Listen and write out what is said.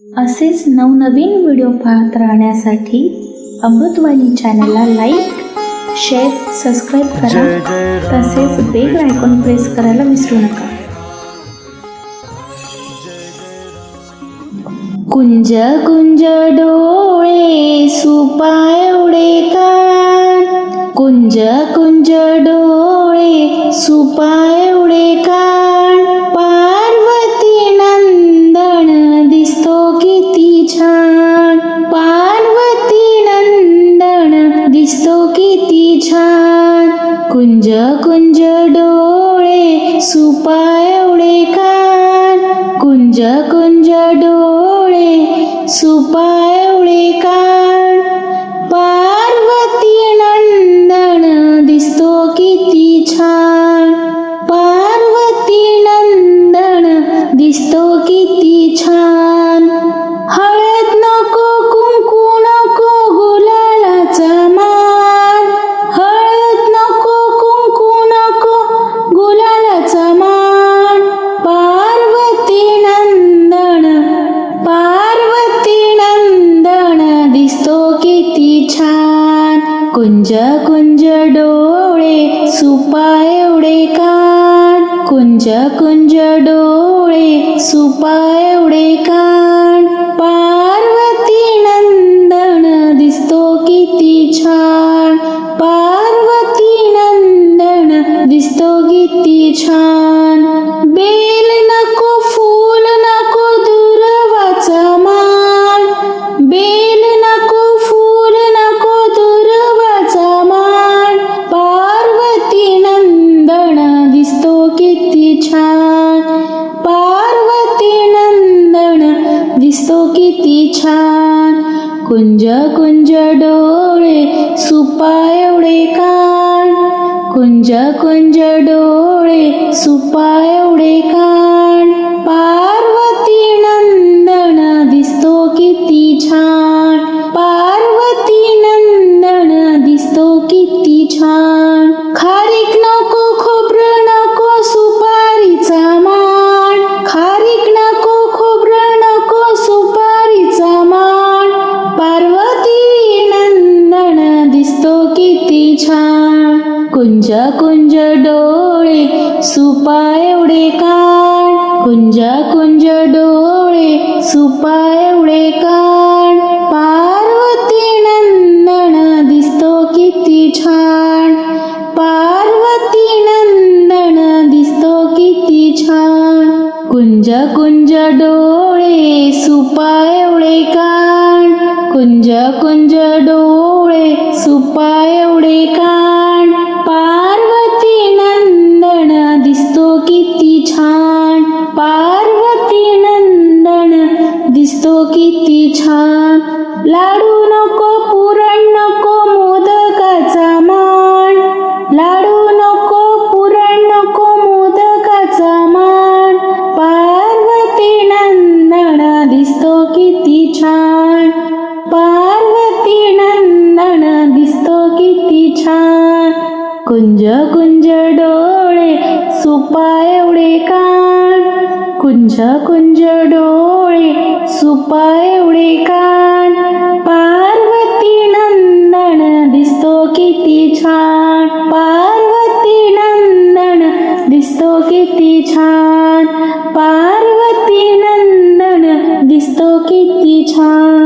असेच नवनवीन व्हिडिओ पाहत राहण्यासाठी अमृतवाणी चॅनलला लाईक शेअर सबस्क्राईब करा. तसेच बेल आयकॉन प्रेस करायला विसरू नका. कुंज कुंज डोळे सुपाय एवढे कान कुंज कुंज डोळे सुपाय एवढे कान कुंज कुंज डोळे सुपाय कान. कुंज कुंज डोळे सुपाय कान. पार्वती नंदन दिसतो किती छान. कुंज कुंज डोळे सुपा एवढे कान. कुंज कुंज डोळे सुपा एवढे कान. पार्वती नंदन दिसतो किती छान. पार्वती नंदन दिसतो किती छान. छान. कुंज कुंज डोळे सुपाय एवढे कान. कुंज कुंज डोळे सुपा एवढे कान. सुपा एवढे कान कुंज कुंज डोळे सुपा एवढे कान. पार्वती नंदन दिसतो किती छान. पार्वती नंदन दिसतो किती छान. कुंज कुंज डोळे सुपा एवढे कान. कुंज कुंज डोळे सुपा एवढे कान. लाडू नको पुरण नको मोदकाचा मान. लाडू नको पुरण नको मोदकाचा मान. पार्वती नंदन दिसतो किती छान. पार्वती नंदन दिसतो किती छान. कुंज कुंज सुपा एवढे कान कुंज कुंज डोळे सुपा एवढे कान पार्वती नंदन दिसतो किती छान पार्वती नंदन दिसतो किती छान पार्वती नंदन दिसतो किती छान.